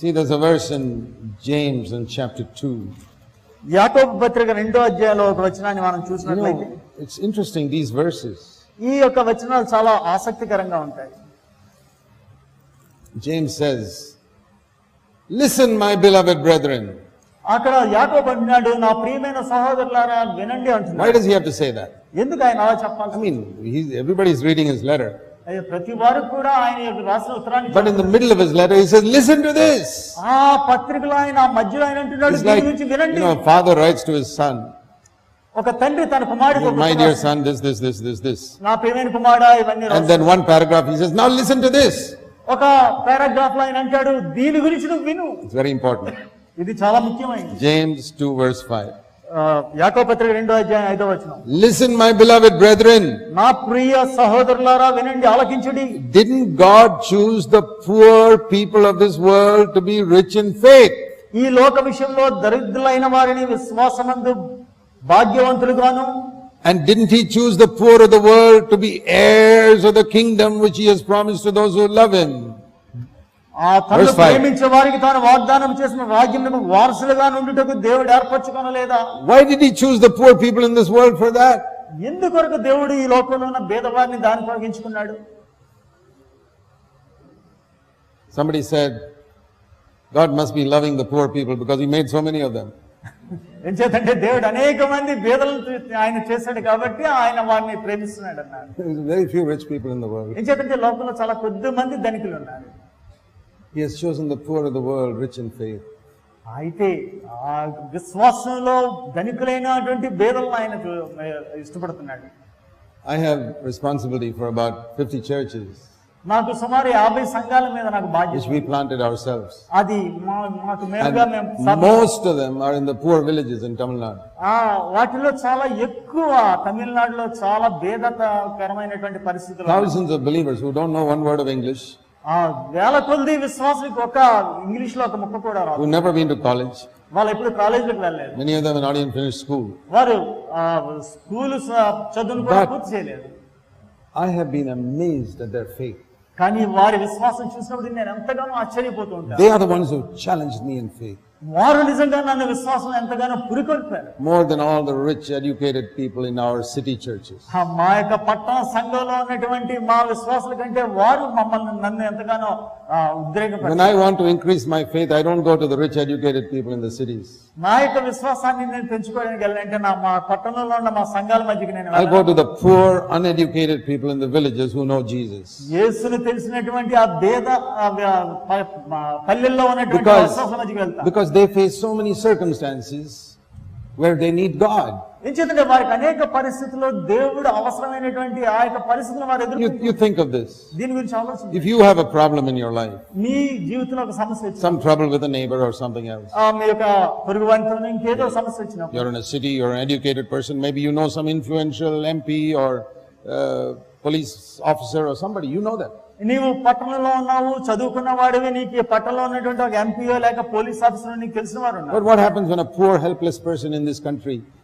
See, there's a verse in James in chapter 2. యాకోబు పత్రిక రెండో అధ్యాయంలో ఒక వచనాన్ని మనం You చూసినట్లయితే know, it's interesting, these verses. ఈ యొక్క వచనాలు చాలా ఆసక్తికరంగా ఉంటాయి James says, Listen, my beloved brethren. అక్కడ యాకోబు అంటున్నాడు నా ప్రియమైన సహోదరులారా వినండి Why అంటున్నాడు does he have to say that? ఎందుకు ఆయన అలా I చెప్పాలి mean, he's, everybody's reading his letter. ప్రతి వారు కూడా ఆయన యొక్క రాసిన ఉత్తరాన్ని But in the middle of his letter, he says, Listen to this. ఆ పత్రికలో ఆయన ఆ మధ్యలో ఆయన అంటున్నాడు దీని గురించి you వినండి a father writes to his son, ఒక తండ్రి తన కుమారుడికి dear రాస్తాడు. son, this, this, this, this, this. నా ప్రియమైన కుమారుడా ఇవన్నీ And రాస్తాడు. then one paragraph, he says, Now listen to this. ఒక పారాగ్రాఫ్లో ఆయన అంటాడు దీని గురించి నువ్వు విను It's very important. ఇది చాలా ముఖ్యమైనది James 2, verse 5. ఆ, యాకోబు పత్రిక రెండో అధ్యాయం ఐదో వచనం Listen, my beloved brethren. నా ప్రియ సహోదరులారా వినండి ఆలకించుడి Didn't God choose the poor people of this world to be rich in faith? ఈ లోక విషయంలో దరిద్రులైన వారిని విశ్వాసమందు భాగ్యవంతులుగాను And didn't he choose the poor of the world to be heirs of the kingdom which he has promised to those who love him? ఆ తను. ప్రేమించే వారికి తాను వాగ్దానం చేసిన రాజ్యం వారసులుగా నుండుటకు దేవుడు ఏర్పరచుకొనలేదా Why did he choose the poor people in this world for that? ఎందుకొరకు దేవుడు ఈ లోకంలో ఉన్న భేదవారిని దాని కొనగించుకున్నాడు Somebody said, God must be loving the poor people because he made so many of them. ఎంచేతంటే దేవుడు అనేక మంది భేదలను ఆయన చేశాడు కాబట్టి ఆయన వారిని ప్రేమిస్తున్నాడు. ఎంచేతంటే లోకంలో చాలా కొద్ది మంది ధనికులు ఉన్నారు He has chosen the poor of the world rich in faith. అయితే ఆ విశ్వాసంలో ధనికులైనటువంటి భేదలను ఆయన చూ- ఇష్టపడుతున్నాడు I have responsibility for about 50 churches నాకు సుమారు యాభై సంఘాల మీద నాకు which బాధ్యత we planted ourselves. అది మా- మాకు మేలుగా And మేము స్థాపించాం. most of them are in the poor villages in Tamil Nadu. ఆ వాటిలో చాలా ఎక్కువ తమిళనాడులో చాలా భేదకరమైనటువంటి పరిస్థితులు ఉన్నాయి. Thousands of believers who don't know one word of English, ఆ వేల కొద్ది విశ్వాసులకు ఒక ఇంగ్లీష్ లో ఒక ముక్క కూడా రాదు who've never been to college, వాళ్ళు ఎప్పుడు కాలేజీలకు వెళ్ళలేదు many of them have not even finished school. వారు ఆ స్కూల్ స- చదువును కూడా But- పూర్తి చేయలేదు I have been amazed at their faith. కానీ వారి విశ్వాసం చూసినప్పుడు నేను ఎంతగానో ఆశ్చర్యపోతూ ఉంటాను They are the ones who challenged me in faith వారు నిజంగా నన్ను విశ్వాసం ఎంతగానో పురికొల్పారు more than all the rich, educated people in our city churches. ఆ మా యొక్క పట్టణ సంఘంలో ఉన్నటువంటి మా విశ్వాసుల కంటే వారు మమ్మల్ని నన్ను ఎంతగానో When ఉద్రేకపరిచారు I want to increase my faith, I don't go to the rich, educated people in the cities. నా యొక్క విశ్వాసాన్ని నేను పెంచుకోవడానికి వెళ్ళాలంటే నా మా పట్టణంలో ఉన్న మా సంఘాల మధ్యకి నేను I వెళ్ళను. go to the poor, uneducated people in the villages who know Jesus. యేసును తెలిసినటువంటి ఆ భేద ఆ, ఆ, ప- మా పల్లెల్లో ఉన్నటువంటి Because- విశ్వాసం మధ్యకి వెళ్తా Because they face so many circumstances where they need God. ఎందుకంటే వారికి అనేక పరిస్థితుల్లో దేవుడు అవసరమైనటువంటి ఆ యొక్క పరిస్థితులు వారు ఎదురు You, you think of this. దీని గురించి ఆలోచించి If you have a problem in your life, మీ జీవితంలో ఒక సమస్య వచ్చింది some trouble with a neighbor or something else, ఆ, మీ యొక్క పొరుగు వారితో ఇంకేదో సమస్య వచ్చినప్పుడు you're in a city, you're an educated person, maybe you know some influential MP or uh, police officer or somebody, you know that. నీవు పట్టణంలో ఉన్నావు చదువుకున్న వాడివి నీకు ఈ పట్టణంలో ఉన్నటువంటి ఒక ఎంపీఓ లేక పోలీస్ ఆఫీసర్ నీకు తెలిసిన వారు ఉన్నారు But what happens when a poor, helpless person in this country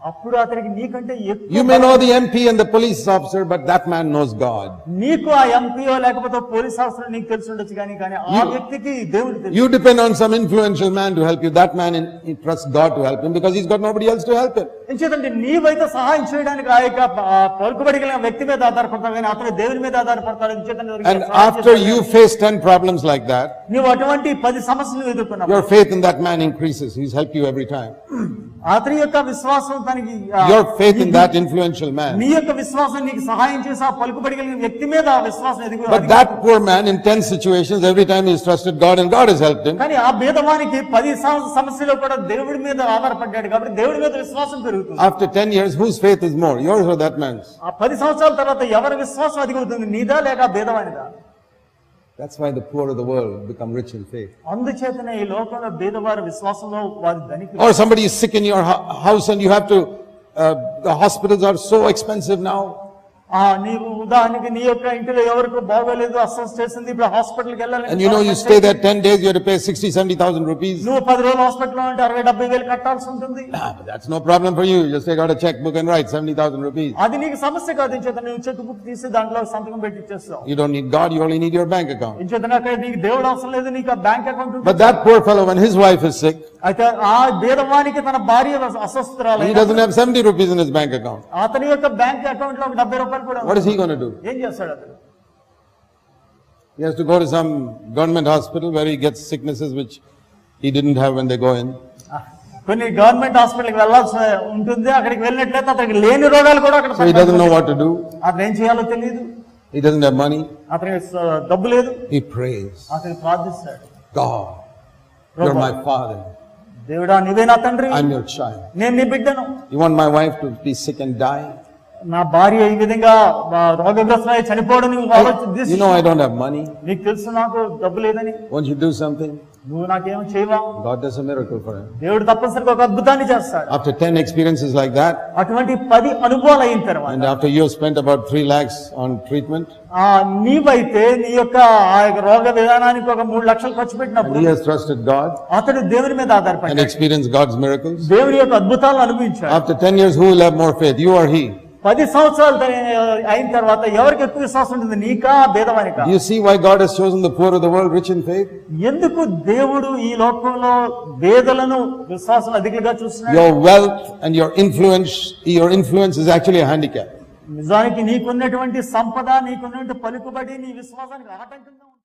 అప్పుడు అతనికి నీకంటే ఎక్కువ You may know the MP and the police officer, but that man knows God. నీకు ఆ ఎంపీఓ లేకపోతే పోలీస్ ఆఫీసర్ నీకు తెలిసి ఉండొచ్చు కానీ కానీ ఆ వ్యక్తికి దేవుడు తెలుసు You depend on some influential man to help you. That man in, he trusts God to help him because he's got nobody else to help him. ఎంచేతంటే నీవైతే సహాయం చేయడానికి ఆ యొక్క ఆ పలుకుబడి కలిగిన వ్యక్తి మీద ఆధారపడతావు కానీ అతను దేవుని మీద ఆధారపడతాడు ఎంచేతంటే చేస్తాడు. you face 10 problems like that, నీవు అటువంటి పది సమస్యలు ఎదుర్కొన్నావు your faith in that man increases. He's helped you every time. అతని యొక్క విశ్వాసం తనకి Your faith in that influential man. నీ యొక్క విశ్వాసం నీకు సహాయం చేసి ఆ పలుకుబడి కలిగిన వ్యక్తి మీద ఆ విశ్వాసం ఎదుగు But that poor man in 10 situations, every time he's trusted God and God has helped him. కానీ ఆ భేదవానికి పది సం- సమస్యలో కూడా దేవుడి మీద ఆధారపడ్డాడు కాబట్టి దేవుడి మీద విశ్వాసం పెరుగుతుంది After 10 years, whose faith is more? Yours or that man's? ఆ పది సంవత్సరాల తర్వాత ఎవరి విశ్వాసం అధికవుతుంది నీదా లేక ఆ భేదవానిదా That's why the poor of the world become rich in faith. అందుచేతనే ఈ లోకంలో భేదవారి విశ్వాసంలో వారి ధనికులు Or somebody is sick in your hou- house and you have to, uh, the hospitals are so expensive now. ఆ నీవు దానికి నీ యొక్క ఇంటిలో ఎవరికి బాగోలేదు అస్వస్థ చేసింది ఇప్పుడు హాస్పిటల్కి వెళ్ళాలి and you know you stay there 10 days you have to pay 60 70000 rupees నువ్వు 10 హాస్పిటల్లో ఉంటే 60 70000 కట్టాల్సి ఉంటుంది. That's no problem for you just I got a cheque book and write 70000 rupees అది నీకు సమస్య కాదు ఇంచేత నువ్వు చెక్ బుక్ తీసి దాంట్లో సంతకం పెట్టి ఇచ్చేస్తావు. You don't need God you only need your bank account ఇంచేత నాకు నీకు దేవుడు అవసరం లేదు నీకు bank account but that poor fellow one his wife is sick అయితే ఆ భేదవానికి తన భార్య he అస్వస్థరాలు doesn't have seventy rupees in his bank account. అతని యొక్క బ్యాంక్ అకౌంట్లో ఒక డెబ్బై రూపాయలు కూడా What is he gonna do? ఏం చేస్తాడు అతను He has to go to some government hospital where he gets sicknesses which he didn't have when they go in. కొన్ని గవర్నమెంట్ హాస్పిటల్కి వెళ్ళాల్సి ఉంటుంది అక్కడికి వెళ్ళినట్లయితే అతనికి లేని రోగాలు కూడా అక్కడ he doesn't know what to do. అతను ఏం చేయాలో తెలియదు He doesn't have money. అతనికి డబ్బు లేదు He prays. అతను ప్రార్థిస్తాడు God, you're my father. దేవుడా నువ్వే నా తండ్రి. నేను నీ బిడ్డను. Even my wife to be sick and die నా భార్య ఈ విధంగా రోగగ్రస్తున్నాయ చనిపోవడం నువ్వు ఆలోచించు this you know I don't have money నీకు తెలుసు నాకు డబ్బు లేదని. వాంట్ యు డు సంథింగ్ నువ్వు నాకేమో చేయవా God does a miracle for him. దేవుడు తప్పనిసరిగా ఒక అద్భుతాన్ని చేస్తాడు After ten experiences like that, అటువంటి పది అనుభవాలు అయిన తర్వాత after you have spent about three lakhs on treatment, ఆ నీవైతే నీ యొక్క ఆ యొక్క రోగ విధానానికి ఒక మూడు లక్షలు ఖర్చు పెట్టినప్పుడు has trusted God అతడు దేవుని మీద and ఆధారపడి experienced God's miracles, దేవుని యొక్క అద్భుతాలను అనుభవించాడు after ten years, who will have more faith, you or he? పది సంవత్సరాలు అయిన తర్వాత ఎవరికి ఎక్కువ విశ్వాసం ఉంటుంది? నీకా భేదవానిక? You see why God has chosen the poor of the world rich in faith ఎందుకు దేవుడు ఈ లోకంలో వేదలను విశ్వాసం అధికంగా చూస్తున్నాడు? Your wealth and your influence your influence is actually handicap నిజానికి నీకున్నటువంటి సంపద నీకున్నటువంటి పలుకుబడి నీ విశ్వాసానికి ఆటంకం